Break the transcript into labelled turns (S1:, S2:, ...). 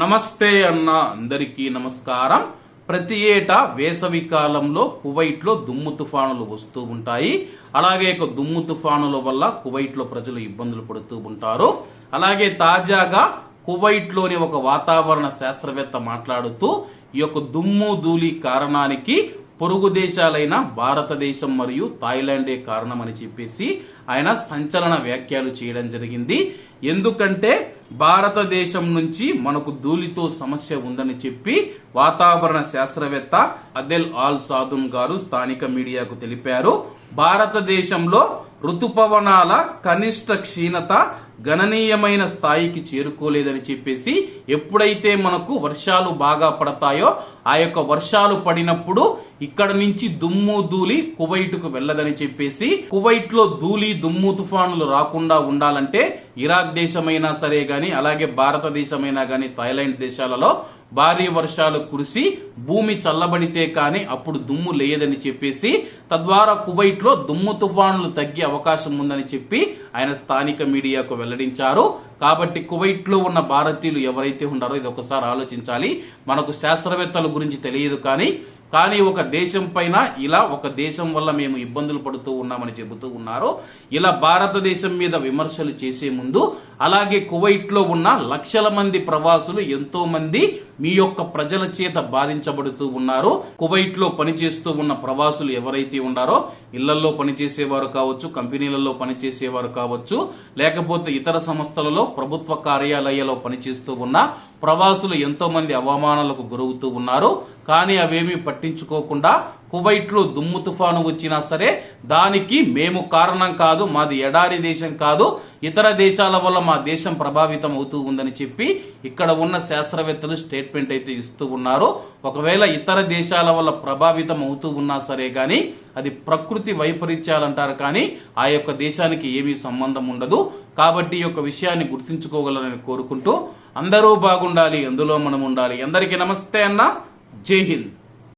S1: నమస్తే అన్న అందరికీ నమస్కారం. ప్రతి ఏటా వేసవి కాలంలో కువైట్లో దుమ్ము తుఫానులు వస్తూ ఉంటాయి. అలాగే ఒక దుమ్ము తుఫానుల వల్ల కువైట్లో ప్రజలు ఇబ్బందులు పడుతూ ఉంటారు. అలాగే తాజాగా కువైట్లోని ఒక వాతావరణ శాస్త్రవేత్త మాట్లాడుతూ ఈ యొక్క దుమ్ము ధూళి కారణానికి పొరుగు దేశాలైన భారతదేశం మరియు థాయిలాండే కారణమని చెప్పేసి ఆయన సంచలన వ్యాఖ్యలు చేయడం జరిగింది. ఎందుకంటే భారతదేశం నుంచి మనకు ధూళితో సమస్య ఉందని చెప్పి వాతావరణ శాస్త్రవేత్త అదెల్ ఆల్ సాదున్ గారు స్థానిక మీడియాకు తెలిపారు. భారతదేశంలో ఋతుపవనాల కనిష్ట క్షీణత గణనీయమైన స్థాయికి చేరుకోలేదని చెప్పేసి ఎప్పుడైతే మనకు వర్షాలు బాగా పడతాయో ఆ యొక్క వర్షాలు పడినప్పుడు ఇక్కడ నుంచి దుమ్ము ధూళి కువైట్కు వెళ్ళదని చెప్పేసి కువైట్లో ధూళి దుమ్ము తుఫానులు రాకుండా ఉండాలంటే ఇరాక్ దేశమైనా సరే గాని అలాగే భారతదేశమైనా గాని థాయిలాండ్ దేశాలలో భారీ వర్షాలు కురిసి భూమి చల్లబడితే కానీ అప్పుడు దుమ్ము లేదని చెప్పేసి తద్వారా కువైట్లో దుమ్ము తుఫానులు తగ్గే అవకాశం ఉందని చెప్పి ఆయన స్థానిక మీడియాకు వెల్లడించారు. కాబట్టి కువైట్లో ఉన్న భారతీయులు ఎవరైతే ఉన్నారో ఇది ఒకసారి ఆలోచించాలి. మనకు శాస్త్రవేత్తల గురించి తెలియదు కానీ కానీ ఒక దేశం పైన ఇలా ఒక దేశం వల్ల మేము ఇబ్బందులు పడుతూ ఉన్నామని చెబుతూ ఉన్నారు. ఇలా భారతదేశం మీద విమర్శలు చేసే ముందు అలాగే కువైట్లో ఉన్న లక్షల మంది ప్రవాసులు ఎంతో మంది మీ యొక్క ప్రజల చేత బాధించబడుతూ ఉన్నారు. కువైట్లో పనిచేస్తూ ఉన్న ప్రవాసులు ఎవరైతే ఉన్నారో ఇళ్ళలో పనిచేసేవారు కావచ్చు కంపెనీలలో పనిచేసేవారు కావచ్చు లేకపోతే ఇతర సంస్థలలో ప్రభుత్వ కార్యాలయాల్లో పనిచేస్తూ ఉన్న ప్రవాసులు ఎంతో మంది అవమానాలకు గురవుతూ ఉన్నారు. కానీ అవేమీ పట్టించుకోకుండా కువైట్లో దుమ్ము తుఫాను వచ్చినా సరే దానికి మేము కారణం కాదు మాది ఎడారి దేశం కాదు ఇతర దేశాల వల్ల మా దేశం ప్రభావితం అవుతూ ఉందని చెప్పి ఇక్కడ ఉన్న శాస్త్రవేత్తలు స్టేట్మెంట్ అయితే ఇస్తూ ఉన్నారు. ఒకవేళ ఇతర దేశాల వల్ల ప్రభావితం అవుతూ ఉన్నా సరే కానీ అది ప్రకృతి వైపరీత్యాలంటారు కానీ ఆ యొక్క దేశానికి ఏమీ సంబంధం ఉండదు. కాబట్టి ఈ యొక్క విషయాన్ని గుర్తుంచుకోగలరని కోరుకుంటూ అందరూ బాగుండాలి అందులో మనం ఉండాలి. అందరికీ నమస్తే అన్న. జై హింద్.